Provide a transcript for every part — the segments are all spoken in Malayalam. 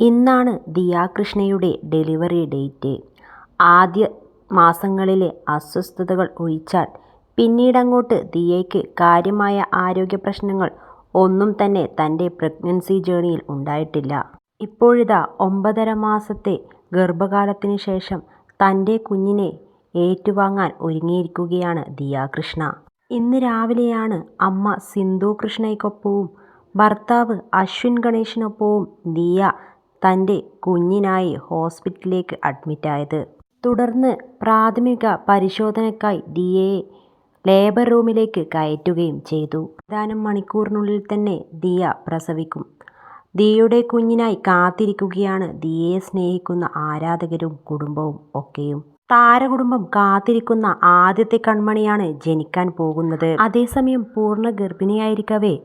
ഇന്നാണ് ദിയാകൃഷ്ണയുടെ ഡെലിവറി ഡേറ്റ്. ആദ്യ മാസങ്ങളിലെ അസ്വസ്ഥതകൾ ഒഴിച്ചാൽ പിന്നീടങ്ങോട്ട് ദിയയ്ക്ക് കാര്യമായ ആരോഗ്യപ്രശ്നങ്ങൾ ഒന്നും തന്നെ തന്റെ പ്രഗ്നൻസി ജേർണിയിൽ ഉണ്ടായിട്ടില്ല. ഇപ്പോഴിതാ ഒമ്പതര മാസത്തെ ഗർഭകാലത്തിന് ശേഷം തന്റെ കുഞ്ഞിനെ ഏറ്റുവാങ്ങാൻ ഒരുങ്ങിയിരിക്കുകയാണ് ദിയാകൃഷ്ണ. ഇന്ന് രാവിലെയാണ് അമ്മ സിന്ധു കൃഷ്ണയ്ക്കൊപ്പവും ഭർത്താവ് അശ്വിൻ ഗണേശിനൊപ്പവും ദിയ തന്റെ കുഞ്ഞിനായി ഹോസ്പിറ്റലിലേക്ക് അഡ്മിറ്റായത്. തുടർന്ന് പ്രാഥമിക പരിശോധനയ്ക്കായി ദിയയെ ലേബർ റൂമിലേക്ക് കയറ്റുകയും ചെയ്തു. ഏതാനും മണിക്കൂറിനുള്ളിൽ തന്നെ ദിയ പ്രസവിക്കും. ദിയയുടെ കുഞ്ഞിനായി കാത്തിരിക്കുകയാണ് ദിയയെ സ്നേഹിക്കുന്ന ആരാധകരും കുടുംബവും ഒക്കെയും. താരകുടുംബം കാത്തിരിക്കുന്ന ആദ്യത്തെ കൺമണിയാണ് ജനിക്കാൻ പോകുന്നത്. അതേസമയം പൂർണ ഗർഭിണിയായിരിക്കവേ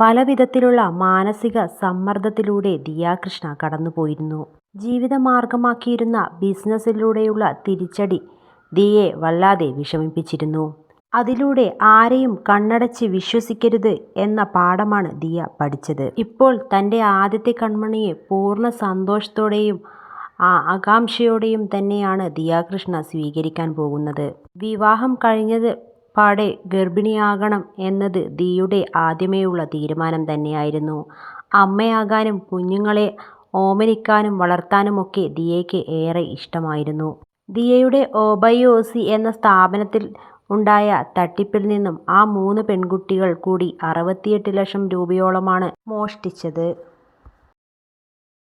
പലവിധത്തിലുള്ള മാനസിക സമ്മർദ്ദത്തിലൂടെ ദിയാകൃഷ്ണ കടന്നുപോയിരുന്നു. ജീവിതമാർഗമാക്കിയിരുന്ന ബിസിനസ്സിലൂടെയുള്ള തിരിച്ചടി ദിയെ വല്ലാതെ വിഷമിപ്പിച്ചിരുന്നു. അതിലൂടെ ആരെയും കണ്ണടച്ച് വിശ്വസിക്കരുത് എന്ന പാഠമാണ് ദിയ പഠിച്ചത്. ഇപ്പോൾ തന്റെ ആദ്യത്തെ കൺമണിയെ പൂർണ സന്തോഷത്തോടെയും ആ ആകാംക്ഷയോടെയും തന്നെയാണ് ദിയാകൃഷ്ണ സ്വീകരിക്കാൻ പോകുന്നത്. വിവാഹം കഴിഞ്ഞത് പാടെ ഗർഭിണിയാകണം എന്നത് ദിയയുടെ ആദ്യമേയുള്ള തീരുമാനം തന്നെയായിരുന്നു. അമ്മയാകാനും കുഞ്ഞുങ്ങളെ ഓമനിക്കാനും വളർത്താനുമൊക്കെ ദിയയ്ക്ക് ഏറെ ഇഷ്ടമായിരുന്നു. ദിയയുടെ ഓബയോസി എന്ന സ്ഥാപനത്തിൽ ഉണ്ടായ തട്ടിപ്പിൽ നിന്നും ആ മൂന്ന് പെൺകുട്ടികൾ കൂടി അറുപത്തിയെട്ട് ലക്ഷം രൂപയോളമാണ് മോഷ്ടിച്ചത്.